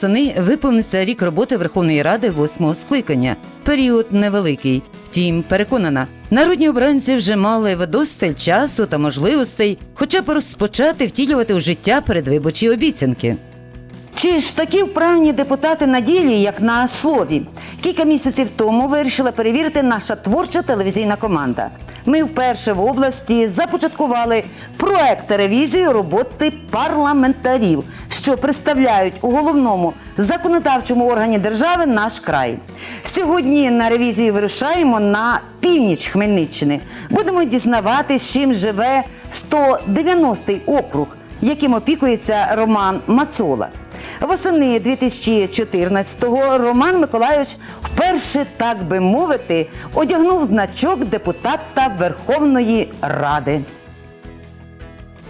Восени виповниться рік роботи Верховної Ради восьмого скликання. Період невеликий. Втім, переконана, народні обранці вже мали вдосталь часу та можливостей, хоча б розпочати втілювати у життя передвиборчі обіцянки. Чи ж такі вправні депутати на ділі, як на слові? Кілька місяців тому вирішила перевірити наша творча телевізійна команда. Ми вперше в області започаткували проект ревізії роботи парламентарів, що представляють у головному законодавчому органі держави наш край. Сьогодні на ревізію вирушаємо на північ Хмельниччини. Будемо дізнаватись, чим живе 190-й округ яким опікується Роман Мацола. Восени 2014-го Роман Миколайович вперше, так би мовити, одягнув значок депутата Верховної Ради.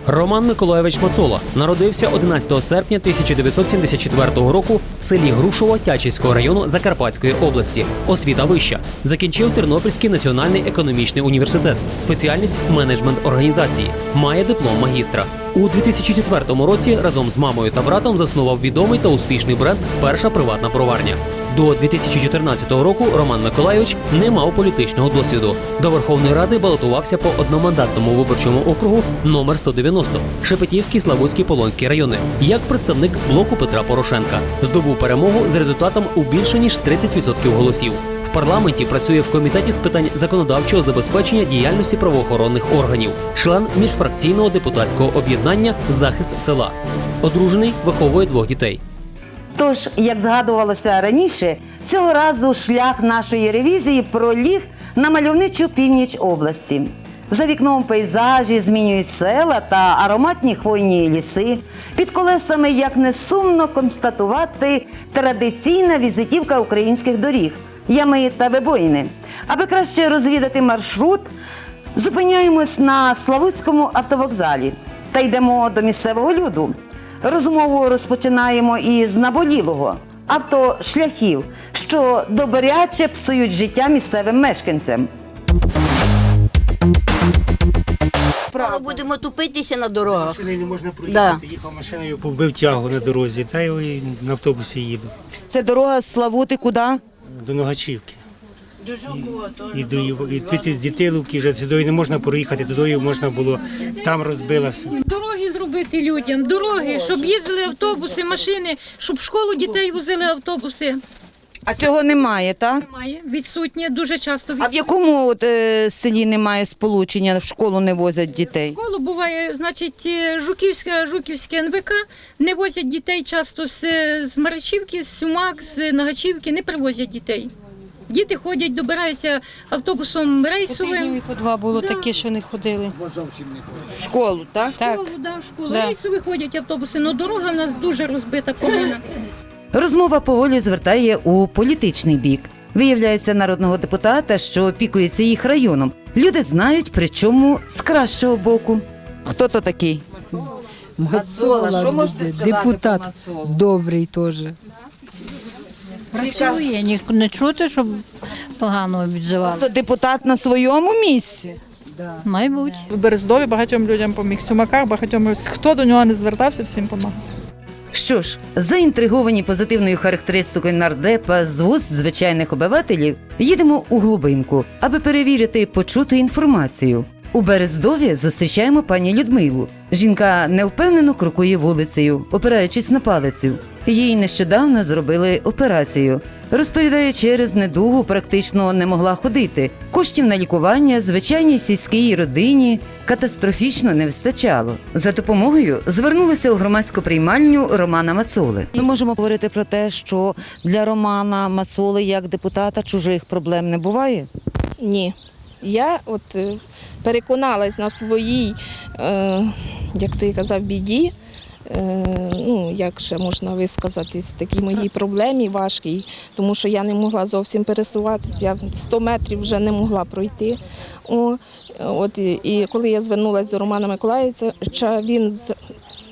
Роман Миколаєвич Мацола народився 11 серпня 1974 року в селі Грушово Тячівського району Закарпатської області. Освіта вища. Закінчив Тернопільський національний економічний університет, спеціальність менеджмент організації. Має диплом магістра. У 2004 році разом з мамою та братом заснував відомий та успішний бренд Перша приватна броварня. До 2014 року Роман Миколайович не мав політичного досвіду. До Верховної Ради балотувався по одномандатному виборчому округу номер 190 Шепетівський, Славутський, Полонський райони як представник блоку Петра Порошенка. Здобув перемогу з результатом у більше ніж 30% голосів. Парламенті працює в комітеті з питань законодавчого забезпечення діяльності правоохоронних органів, член міжфракційного депутатського об'єднання Захист села. Одружений виховує двох дітей. Тож, як згадувалося раніше, цього разу шлях нашої ревізії проліг на мальовничу північ області. За вікном пейзажі змінюють села та ароматні хвойні ліси. Під колесами, як не сумно констатувати, традиційна візитівка українських доріг, ями та вибоїни. Аби краще розвідати маршрут, зупиняємось на Славутському автовокзалі та йдемо до місцевого люду. Розмову розпочинаємо із наболілого автошляхів, що добряче псують життя місцевим мешканцям. Право будемо тупитися на дорогах. Машиною не можна проїхати, їхав машиною, побив тягу на дорозі, та й на автобусі їду Це дорога з Славути куди? До Ногачівки. І, до, і звідти з Дітилівки вже сюди не можна проїхати, туди можна було, там розбилася. Дороги зробити людям, дороги, щоб їздили автобуси, машини, щоб в школу дітей возили автобуси. А цього немає, так? Немає відсутнє дуже часто. А в якому от, е, селі немає сполучення, в школу не возять дітей? школу буває, значить, е, Жуківська, Жуківське НВК не возять дітей часто з, з Марачівки, з Сюмак, з Нагачівки, не привозять дітей. Діти ходять, добираються автобусом рейсовим. Тижневі по два було такі, що не ходили. В школу, так? Так. Школу, да, в школу. Да. Рейсові ходять автобуси, але дорога в нас дуже розбита, погана. Розмова поволі звертає у політичний бік. Виявляється, народного депутата, що опікується їх районом. Люди знають, причому з кращого боку. Хто то такий? Мацола, що можете сказати депутат про Мацолу? добрий теж. Працює, ні, не чути, щоб погано відзивали. То депутат на своєму місці. Має бути. В Берездові багатьом людям поміг. В Сюмаках багатьом хто до нього не звертався, всім помагав. Що ж, заінтриговані позитивною характеристикою нардепа з вуст звичайних обивателів, їдемо у глибинку, аби перевірити почуту інформацію. У Берездові зустрічаємо пані Людмилу. Жінка невпевнено крокує вулицею, опираючись на палицю. Їй нещодавно зробили операцію. Розповідає, через недугу практично не могла ходити. Коштів на лікування звичайній сільській родині катастрофічно не вистачало. За допомогою звернулися у громадську приймальню Романа Мацоли. Ми можемо говорити про те, що для Романа Мацоли як депутата чужих проблем не буває. Ні. Я от е, переконалась на своїй, е, як той казав, біді. Е, ну, як ще можна висказатись, такій моїй проблемі важкій, тому що я не могла зовсім пересуватися, я 100 метрів вже не могла пройти. О, от, і, і коли я звернулася до Романа Миколаївича, він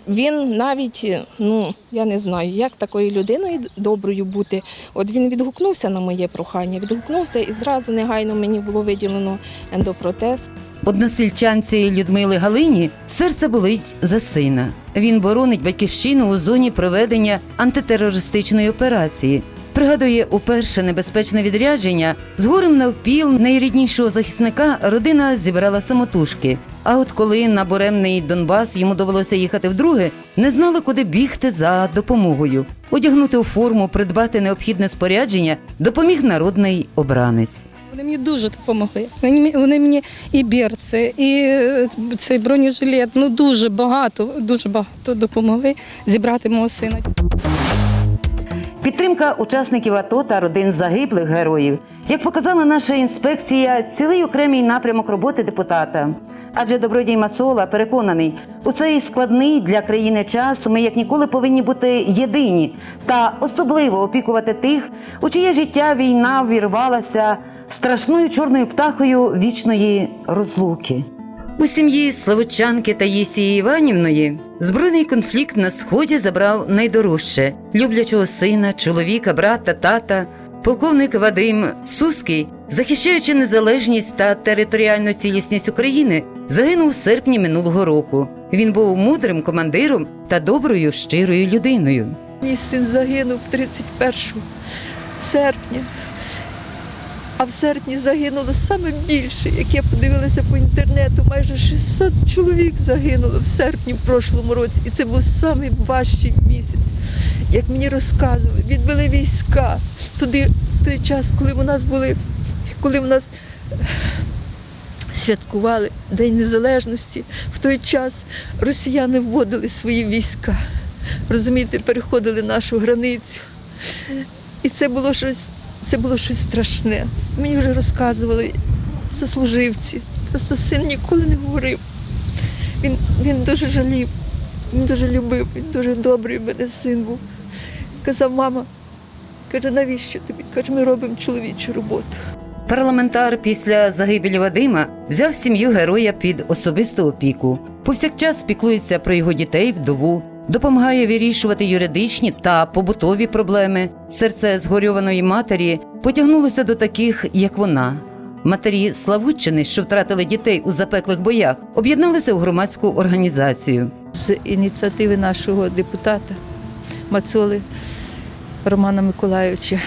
він навіть, ну я не знаю, як такою людиною доброю бути. От він відгукнувся на моє прохання, відгукнувся і зразу негайно мені було виділено ендопротез. Односельчанці Людмили Галині серце болить за сина. Він боронить батьківщину у зоні проведення антитерористичної операції. Пригадує, уперше небезпечне відрядження з горем навпіл найріднішого захисника родина зібрала самотужки. А от коли на буремний Донбас йому довелося їхати вдруге, не знали, куди бігти за допомогою. Одягнути у форму, придбати необхідне спорядження допоміг народний обранець. Вони мені дуже допомогли. Вони, мені- і берці, і е, цей бронежилет, ну дуже багато, дуже багато допомогли зібрати мого сина. Підтримка учасників АТО та родин загиблих героїв, як показала наша інспекція, цілий окремий напрямок роботи депутата. Адже добродій Мацола переконаний, у цей складний для країни час ми як ніколи повинні бути єдині та особливо опікувати тих, у чиє життя війна вірвалася страшною чорною птахою вічної розлуки. У сім'ї Славучанки Таїсії Іванівної збройний конфлікт на сході забрав найдорожче люблячого сина, чоловіка, брата, тата. Полковник Вадим Суский, захищаючи незалежність та територіальну цілісність України, загинув у серпні минулого року. Він був мудрим командиром та доброю, щирою людиною. Мій син загинув 31 серпня. А в серпні загинуло саме більше, як я подивилася по інтернету, майже 600 чоловік загинуло в серпні в прошлому році. І це був самий важчий місяць. Як мені розказували, відвели війська туди в той час, коли у нас були, коли в нас святкували День Незалежності. В той час росіяни вводили свої війська. Розумієте, переходили нашу границю. І це було щось, це було щось страшне. Мені вже розказували сослуживці. Просто син ніколи не говорив. Він, він дуже жалів, він дуже любив, він дуже добрий в мене син був. Казав, мама, каже, навіщо тобі? Каже, ми робимо чоловічу роботу. Парламентар після загибелі Вадима взяв сім'ю героя під особисту опіку. Повсякчас піклується про його дітей, вдову, допомагає вирішувати юридичні та побутові проблеми. Серце згорьованої матері потягнулося до таких, як вона. Матері Славутчини, що втратили дітей у запеклих боях, об'єдналися у громадську організацію. З ініціативи нашого депутата Мацоли Романа Миколайовича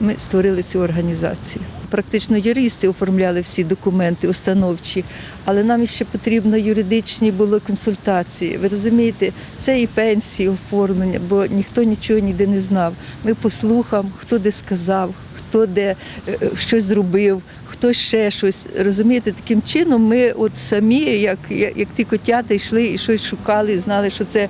ми створили цю організацію. Практично юристи оформляли всі документи установчі, але нам ще потрібно юридичні були консультації. Ви розумієте, це і пенсії оформлення, бо ніхто нічого ніде не знав. Ми послухаємо, хто де сказав, хто де е, щось зробив, хто ще щось. Розумієте, таким чином ми от самі, як, як, як ті котята, йшли і щось шукали, знали, що це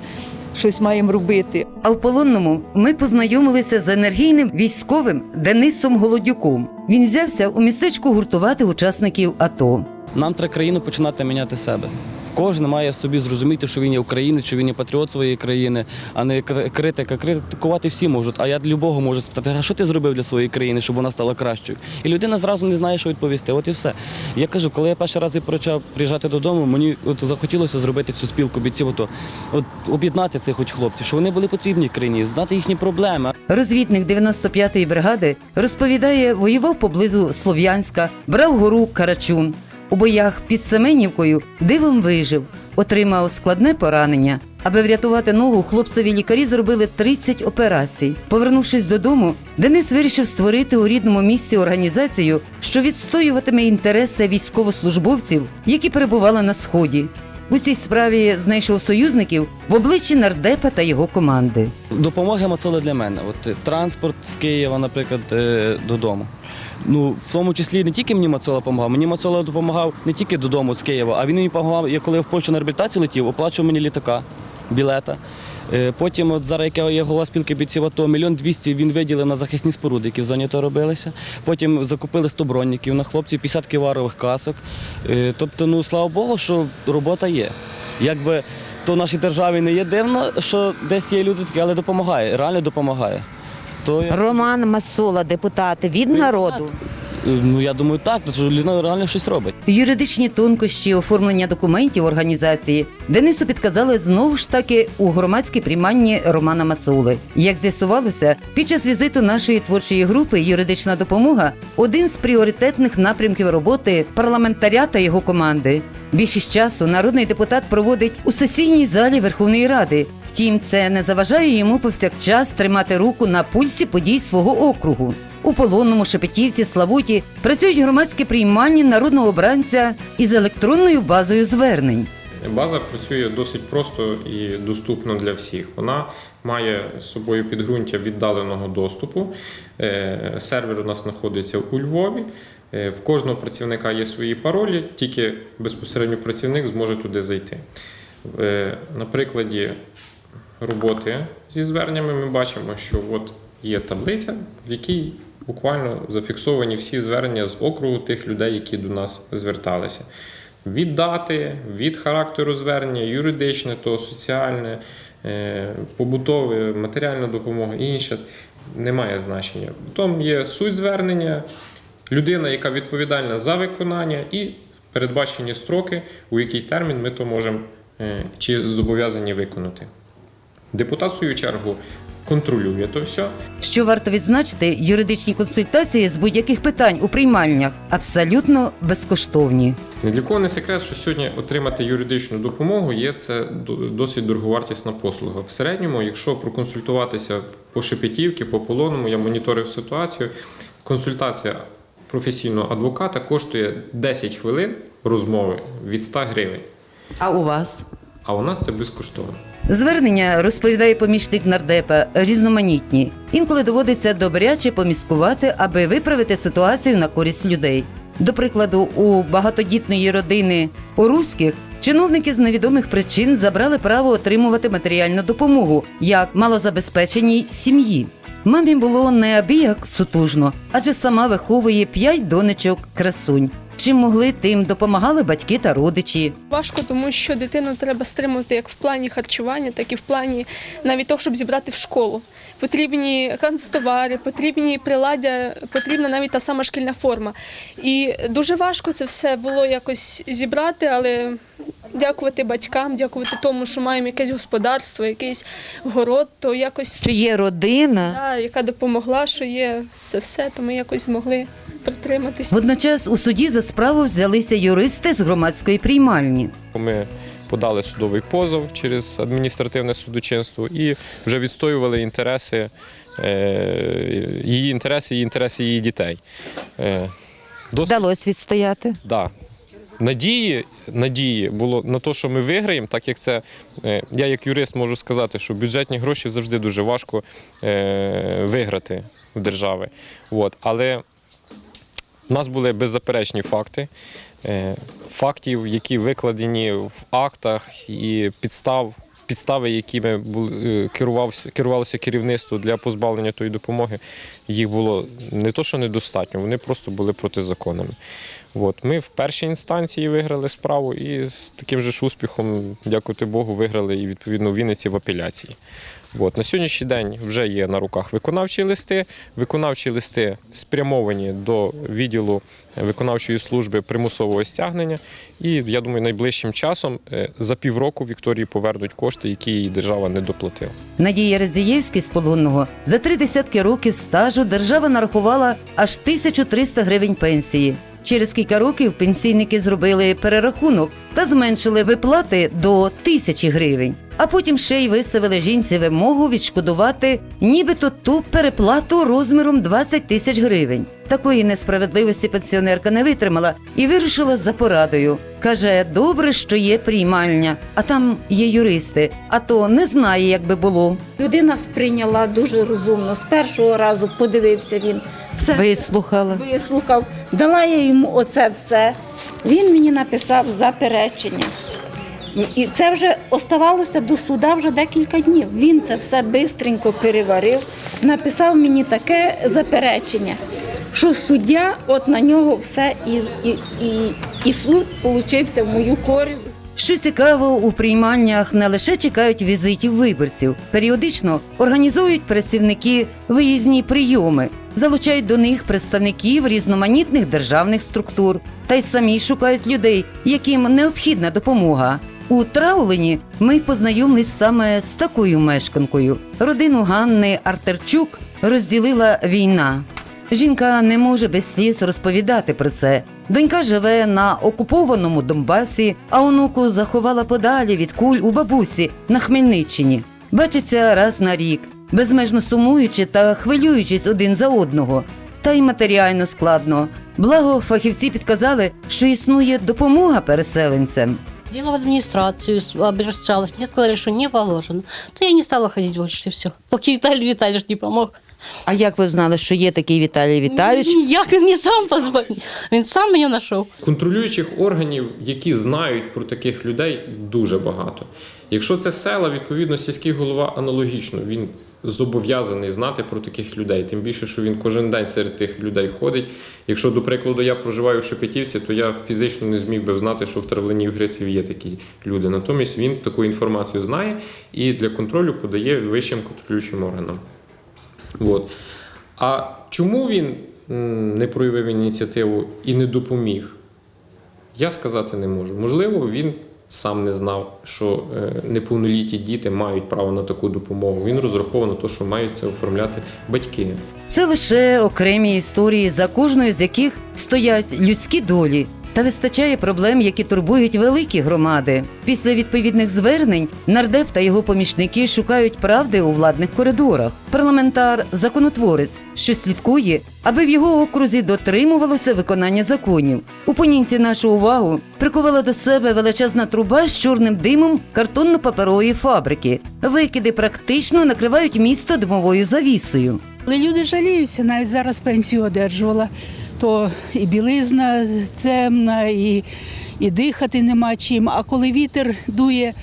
щось маємо робити. А в полонному ми познайомилися з енергійним військовим Денисом Голодюком. Він взявся у містечку гуртувати учасників АТО. Нам треба країну починати міняти себе. Кожен має в собі зрозуміти, що він є українець, що він є патріот своєї країни, а не кр- критика. Критикувати всі можуть. А я любого можу спитати, а що ти зробив для своєї країни, щоб вона стала кращою? І людина зразу не знає, що відповісти. От і все. Я кажу, коли я перший раз почав приїжджати додому, мені от захотілося зробити цю спілку бійців. Ото от об'єднати цих от хлопців, що вони були потрібні країні, знати їхні проблеми. Розвідник 95-ї бригади розповідає, воював поблизу Слов'янська, брав гору Карачун. У боях під Семенівкою дивом вижив, отримав складне поранення. Аби врятувати ногу, хлопцеві лікарі зробили 30 операцій. Повернувшись додому, Денис вирішив створити у рідному місці організацію, що відстоюватиме інтереси військовослужбовців, які перебували на сході. У цій справі знайшов союзників в обличчі нардепа та його команди. Допомоги Мацоли для мене. От е, транспорт з Києва, наприклад, е, додому. Ну, в тому числі не тільки мені Мацола допомагав, мені Мацола допомагав не тільки додому з Києва, а він мені допомагав, я коли я в Польщу на реабілітацію летів, оплачував мені літака, білета. Е, Потім, от зараз, як я є голова спілки бійців АТО, мільйон двісті він виділив на захисні споруди, які в зоні то робилися. Потім закупили 100 бронників на хлопців, 50 киварових касок. Е, Тобто, ну слава Богу, що робота є. Якби то в нашій державі не є дивно, що десь є люди такі, але допомагає, реально допомагає. То я- Роман Мацола, депутат від народу. Ну я думаю, так, тому що людина реально щось робить. Юридичні тонкощі оформлення документів організації Денису підказали знову ж таки у громадській прийманні Романа Мацули. Як з'ясувалося, під час візиту нашої творчої групи юридична допомога один з пріоритетних напрямків роботи парламентаря та його команди. Більшість часу народний депутат проводить у сесійній залі Верховної Ради. Втім, це не заважає йому повсякчас тримати руку на пульсі подій свого округу. У полонному Шепетівці Славуті працюють громадські приймальні народного обранця із електронною базою звернень. База працює досить просто і доступно для всіх. Вона має з собою підґрунтя віддаленого доступу. Е, Сервер у нас знаходиться у Львові. Е, В кожного працівника є свої паролі, тільки безпосередньо працівник зможе туди зайти. Е, На прикладі роботи зі зверненнями ми бачимо, що от є таблиця, в якій буквально зафіксовані всі звернення з округу тих людей, які до нас зверталися. Від дати, від характеру звернення, юридичне, то соціальне, е, побутове, матеріальна допомога і інше немає значення. Потім є суть звернення, людина, яка відповідальна за виконання, і передбачені строки, у який термін ми то можемо е, чи зобов'язані виконати. Депутат, в свою чергу, контролює то все. Що варто відзначити, юридичні консультації з будь-яких питань у приймальнях абсолютно безкоштовні. Ні для кого не секрет, що сьогодні отримати юридичну допомогу є це досить дороговартісна послуга. В середньому, якщо проконсультуватися по Шепетівці, по полоному, я моніторив ситуацію. Консультація професійного адвоката коштує 10 хвилин розмови від 100 гривень. А у вас? А у нас це безкоштовно. Звернення, розповідає помічник нардепа, різноманітні. Інколи доводиться добряче поміскувати, аби виправити ситуацію на користь людей. До прикладу, у багатодітної родини Оруських чиновники з невідомих причин забрали право отримувати матеріальну допомогу як малозабезпеченій сім'ї. Мамі було неабияк сутужно, адже сама виховує п'ять донечок красунь. Чим могли, тим допомагали батьки та родичі. Важко, тому що дитину треба стримувати як в плані харчування, так і в плані навіть того, щоб зібрати в школу. Потрібні канцтовари, потрібні приладдя, потрібна навіть та сама шкільна форма. І дуже важко це все було якось зібрати, але дякувати батькам, дякувати тому, що маємо якесь господарство, якийсь город, то якось Чи є родина? яка допомогла, що є це все, то ми якось змогли притриматися. Водночас у суді за справу взялися юристи з громадської приймальні. Ми подали судовий позов через адміністративне судочинство і вже відстоювали інтереси, е, її інтереси і інтереси її дітей. Е, Досить Вдалося відстояти? Да. Надії, надії було на те, що ми виграємо, так як це е, я як юрист можу сказати, що бюджетні гроші завжди дуже важко е, виграти в держави. От. Але у нас були беззаперечні факти, е, фактів, які викладені в актах і підстав. Підстави, якими е, керувався, керувалося керівництво для позбавлення тої допомоги, їх було не то, що недостатньо, вони просто були протизаконними. От. Ми в першій інстанції виграли справу і з таким же ж успіхом, дякувати Богу, виграли і відповідно у Вінниці в апеляції. От. На сьогоднішній день вже є на руках виконавчі листи. Виконавчі листи спрямовані до відділу виконавчої служби примусового стягнення. І я думаю, найближчим часом е, за півроку Вікторії повернуть кошти, які їй держава не доплатила. Надія Радзієвський з полонного за три десятки років стажу держава нарахувала аж 1300 гривень пенсії. Через кілька років пенсійники зробили перерахунок та зменшили виплати до тисячі гривень. А потім ще й виставили жінці вимогу відшкодувати нібито ту переплату розміром 20 тисяч гривень. Такої несправедливості пенсіонерка не витримала і вирішила за порадою. Каже, добре, що є приймальня, а там є юристи, а то не знає, як би було. Людина сприйняла дуже розумно. З першого разу подивився він. Все Вислухала. вислухав, дала я йому оце все. Він мені написав заперечення. І це вже оставалося до суда вже декілька днів. Він це все бистренько переварив, написав мені таке заперечення, що суддя от на нього все і, і, і, і суд получився в мою користь. Що цікаво, у прийманнях не лише чекають візитів виборців, періодично організують працівники виїзні прийоми. залучають до них представників різноманітних державних структур та й самі шукають людей, яким необхідна допомога. У Траулені ми познайомились саме з такою мешканкою. Родину Ганни Артерчук розділила війна. Жінка не може без сліз розповідати про це. Донька живе на окупованому Донбасі, а онуку заховала подалі від куль у бабусі на Хмельниччині. Бачиться раз на рік, безмежно сумуючи та хвилюючись один за одного. Та й матеріально складно. Благо, фахівці підказали, що існує допомога переселенцям. Дело в администрацию, обращалась. Мне сказали, что не положено. То я не стала ходить больше, и все. Пока Виталий Витальевич не помог. А як ви знали, що є такий Віталій Віталійович? Ніяк він мені сам позвонив. Він сам мене знайшов. Контролюючих органів, які знають про таких людей, дуже багато. Якщо це села, відповідно, сільський голова аналогічно. Він зобов'язаний знати про таких людей. Тим більше, що він кожен день серед тих людей ходить. Якщо, до прикладу, я проживаю в Шепетівці, то я фізично не зміг би знати, що в Травлині в Гриців є такі люди. Натомість він таку інформацію знає і для контролю подає вищим контролюючим органам. От. А чому він не проявив ініціативу і не допоміг? Я сказати не можу. Можливо, він сам не знав, що е, неповнолітні діти мають право на таку допомогу. Він розраховував на те, що мають це оформляти батьки. Це лише окремі історії, за кожною з яких стоять людські долі. Та вистачає проблем, які турбують великі громади. Після відповідних звернень нардеп та його помічники шукають правди у владних коридорах. Парламентар, законотворець, що слідкує, аби в його окрузі дотримувалося виконання законів. У понінці нашу увагу прикувала до себе величезна труба з чорним димом картонно-паперової фабрики. Викиди практично накривають місто димовою завісою. Але люди жаліються, навіть зараз пенсію одержувала, то і білизна темна, і, і дихати нема чим. А коли вітер дує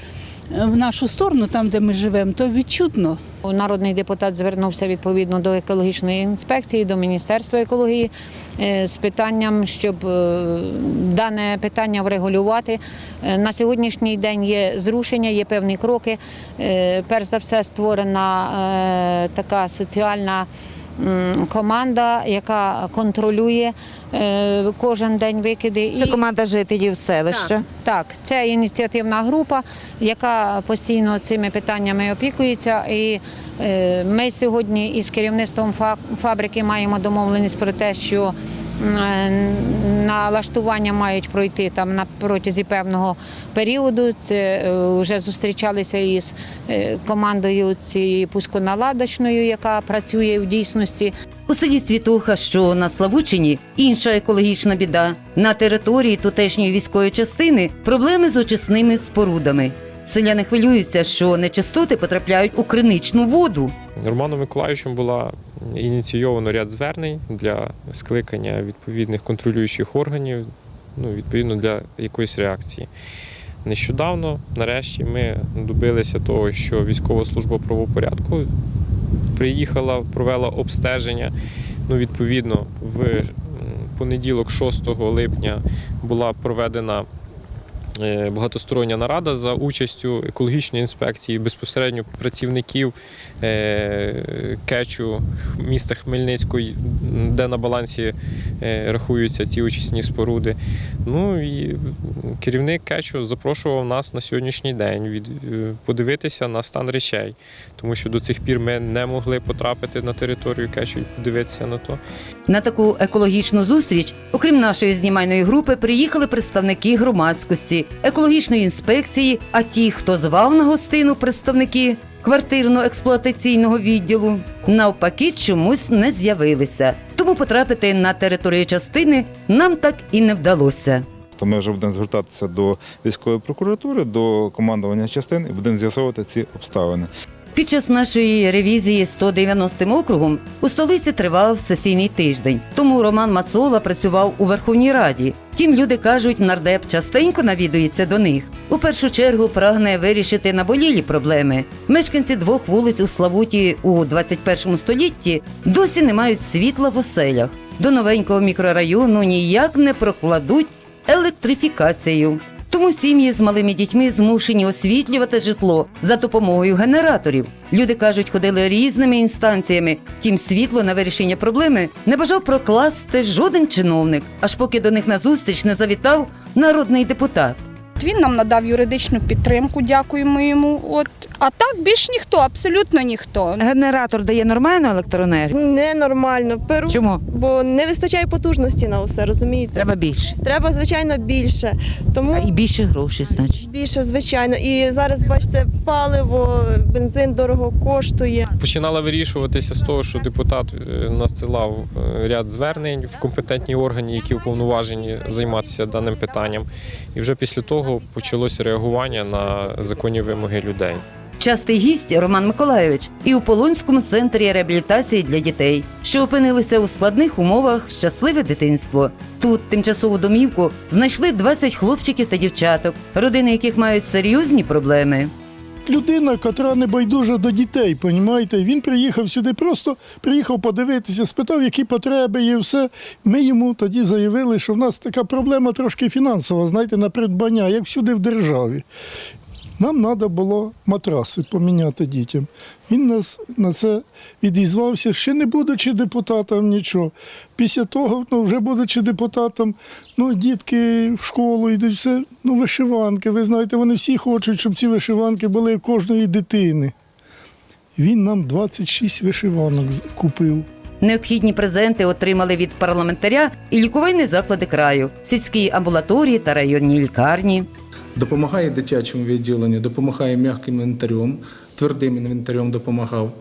е, в нашу сторону, там де ми живемо, то відчутно. Народний депутат звернувся відповідно до екологічної інспекції, до Міністерства екології е, з питанням, щоб е, дане питання врегулювати. Е, На сьогоднішній день є зрушення, є певні кроки. Перш за все, створена така соціальна. Команда, яка контролює е, кожен день викиди, Це команда жителів селища. так, так, це ініціативна група, яка постійно цими питаннями опікується. І е, ми сьогодні із керівництвом фа- фабрики маємо домовленість про те, що налаштування мають пройти там на протязі певного періоду. Це е, вже зустрічалися із е, командою цієї пусконаладочною, яка працює в дійсності. У селі Цвітуха, що на Славучині, інша екологічна біда. На території тутешньої військової частини проблеми з очисними спорудами. Селяни хвилюються, що нечистоти потрапляють у криничну воду. Романом Миколаївичем була ініційовано ряд звернень для скликання відповідних контролюючих органів, ну, відповідно для якоїсь реакції. Нещодавно, нарешті, ми добилися того, що військова служба правопорядку приїхала, провела обстеження. Ну, відповідно, в понеділок, 6 липня, була проведена багатостороння нарада за участю екологічної інспекції, безпосередньо працівників е, Кечу міста Хмельницького, де на балансі е, рахуються ці очисні споруди. Ну і керівник Кечу запрошував нас на сьогоднішній день від, е, подивитися на стан речей, тому що до цих пір ми не могли потрапити на територію Кечу і подивитися на то. На таку екологічну зустріч, окрім нашої знімальної групи, приїхали представники громадськості, екологічної інспекції. А ті, хто звав на гостину представники квартирно-експлуатаційного відділу, навпаки, чомусь не з'явилися. Тому потрапити на територію частини нам так і не вдалося. То ми вже будемо звертатися до військової прокуратури, до командування частин і будемо з'ясовувати ці обставини. Під час нашої ревізії 190-м округом у столиці тривав сесійний тиждень. Тому Роман Мацола працював у Верховній Раді. Втім, люди кажуть, нардеп частенько навідується до них. У першу чергу прагне вирішити наболілі проблеми. Мешканці двох вулиць у Славуті у 21 столітті досі не мають світла в оселях. До новенького мікрорайону ніяк не прокладуть електрифікацію. Тому сім'ї з малими дітьми змушені освітлювати житло за допомогою генераторів. Люди кажуть, ходили різними інстанціями. Втім, світло на вирішення проблеми не бажав прокласти жоден чиновник, аж поки до них назустріч не завітав народний депутат. Він нам надав юридичну підтримку, дякуємо йому. От а так більш ніхто, абсолютно ніхто. Генератор дає нормальну електроенергію? Ненормально. Перу, Чому? бо не вистачає потужності на усе, розумієте? Треба більше. Треба, звичайно, більше. Тому І більше грошей, значить. більше, звичайно. І зараз, бачите, паливо, бензин дорого коштує. Починала вирішуватися з того, що депутат е, надсилав е, ряд звернень в компетентні органи, які уповноважені займатися даним питанням. І вже після того почалося реагування на законні вимоги людей. Частий гість Роман Миколайович і у Полонському центрі реабілітації для дітей, що опинилися у складних умовах щасливе дитинство. Тут тимчасову домівку знайшли 20 хлопчиків та дівчаток, родини яких мають серйозні проблеми. людина, котра не байдужа до дітей, понімаєте? Він приїхав сюди, просто приїхав подивитися, спитав, які потреби є, все. Ми йому тоді заявили, що в нас така проблема трошки фінансова, знаєте, на придбання, як всюди в державі. Нам треба було матраси поміняти дітям. Він нас на це відізвався, ще не будучи депутатом, нічого. Після того, ну, вже будучи депутатом, ну, дітки в школу йдуть, все, ну, вишиванки. Ви знаєте, вони всі хочуть, щоб ці вишиванки були у кожної дитини. Він нам 26 вишиванок купив. Необхідні презенти отримали від парламентаря і лікувальні заклади краю, сільські амбулаторії та районні лікарні. Допомагає дитячому відділенню, допомагає м'яким інвентарем, твердим інвентарем допомагав.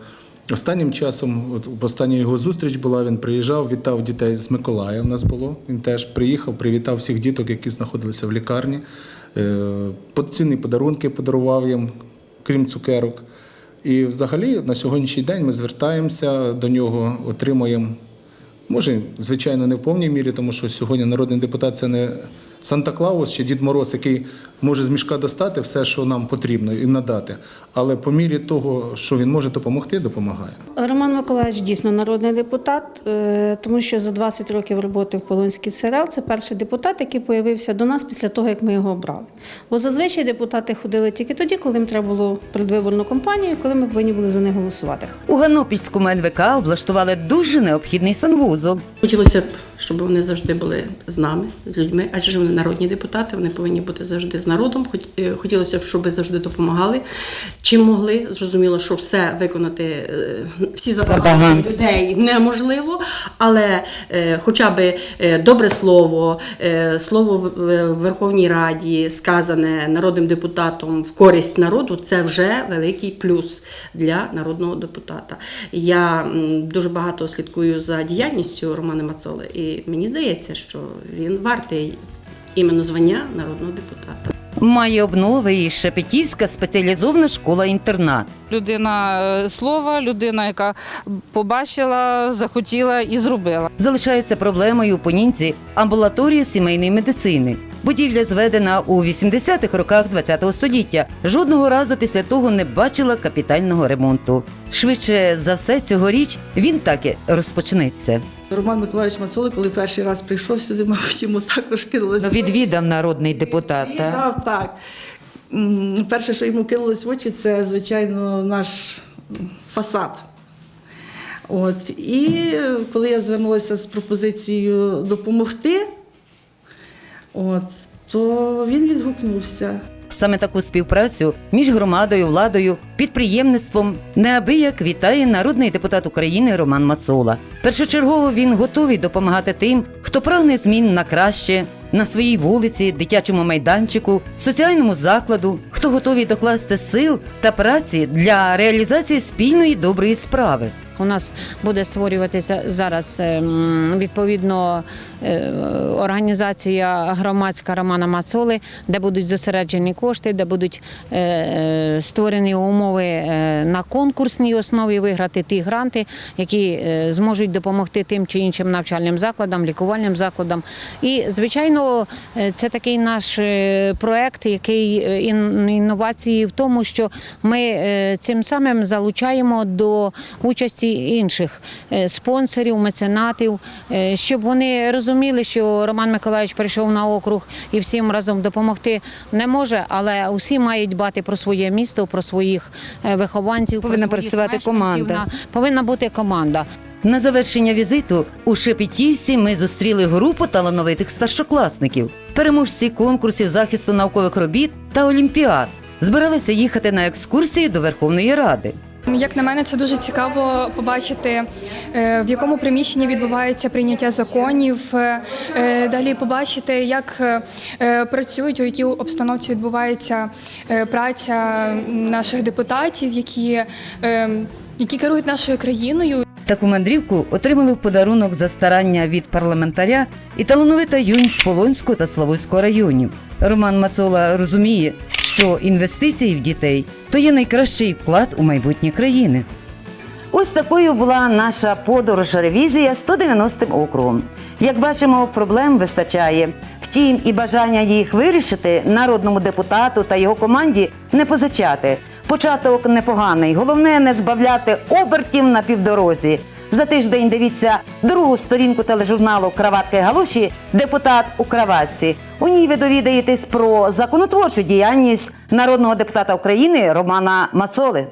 Останнім часом, от остання його зустріч була, він приїжджав, вітав дітей з Миколая. У нас було. Він теж приїхав, привітав всіх діток, які знаходилися в лікарні. Е, Цінні подарунки подарував їм, крім цукерок. І взагалі на сьогоднішній день ми звертаємося до нього, отримуємо Може, звичайно, не в повній мірі, тому що сьогодні народний депутат це не Санта-Клаус чи Дід Мороз, який може з мішка достати все, що нам потрібно, і надати. Але по мірі того, що він може допомогти, допомагає. Роман Миколаївич дійсно народний депутат, е, тому що за 20 років роботи в Полонській ЦРЛ це перший депутат, який появився до нас після того, як ми його обрали. Бо зазвичай депутати ходили тільки тоді, коли їм треба було предвиборну кампанію, коли ми повинні були за них голосувати. У Ганопільському НВК облаштували дуже необхідний санвузол. Хотілося б, щоб вони завжди були з нами, з людьми, адже вони народні депутати, вони повинні бути завжди з народом. Е, Хотілося б, щоб ви допомагали. Чим могли, зрозуміло, що все виконати, е, всі забагання людей неможливо, але е, хоча б добре слово, слово в Верховній Раді, сказане народним депутатом в користь народу, це вже великий плюс для народного депутата. Я дуже багато слідкую за діяльністю Романа Мацоли, і мені здається, що він вартий іменно звання народного депутата. Має обнови і Шепетівська спеціалізована школа-інтернат. Людина е, слова, людина, яка побачила, захотіла і зробила. Залишається проблемою у Понінці амбулаторія сімейної медицини. Будівля зведена у 80-х роках ХХ століття. Жодного разу після того не бачила капітального ремонту. Швидше за все, цьогоріч він так і розпочнеться. Роман Миколаївич Мацоли, коли перший раз прийшов сюди, мабуть, йому також кинулося. Ну, відвідав народний депутат. так? Так, так. Перше, що йому кинулось в очі, це, звичайно, наш фасад. От. І коли я звернулася з пропозицією допомогти, от, то він відгукнувся. Саме таку співпрацю між громадою, владою, підприємництвом неабияк вітає народний депутат України Роман Мацола. Першочергово він готовий допомагати тим, хто прагне змін на краще на своїй вулиці, дитячому майданчику, соціальному закладу, хто готовий докласти сил та праці для реалізації спільної доброї справи. У нас буде створюватися зараз ем, відповідно е, організація громадська Романа Мацоли, де будуть зосереджені кошти, де будуть е, е, створені умови е, на конкурсній основі виграти ті гранти, які е, зможуть допомогти тим чи іншим навчальним закладам, лікувальним закладам. І звичайно, е, це такий наш е, проект, який е, інновації в тому, що ми е, цим самим залучаємо до участі кількості інших е, спонсорів, меценатів, е, щоб вони розуміли, що Роман Миколаївич прийшов на округ і всім разом допомогти не може, але усі мають дбати про своє місто, про своїх е, вихованців. про Повинна своїх працювати команда. Повинна бути команда. На завершення візиту у Шепетівці ми зустріли групу талановитих старшокласників, переможці конкурсів захисту наукових робіт та олімпіад. Збиралися їхати на екскурсію до Верховної Ради. Як на мене, це дуже цікаво побачити, е, в якому приміщенні відбувається прийняття законів. е, е, Далі побачити, як працюють, у якій обстановці відбувається праця наших депутатів, які, які керують нашою країною. Таку мандрівку отримали в подарунок за старання від парламентаря і талановита юнь з Полонського та Славутського районів. Роман Мацола розуміє, що інвестиції в дітей то є найкращий вклад у майбутнє країни. Ось такою була наша подорож ревізія 190 округом. Як бачимо, проблем вистачає. Втім, і бажання їх вирішити народному депутату та його команді не позичати. Початок непоганий. Головне не збавляти обертів на півдорозі. За тиждень дивіться другу сторінку тележурналу Краватки Галуші Депутат у краватці. У ній ви довідаєтесь про законотворчу діяльність народного депутата України Романа Мацоли.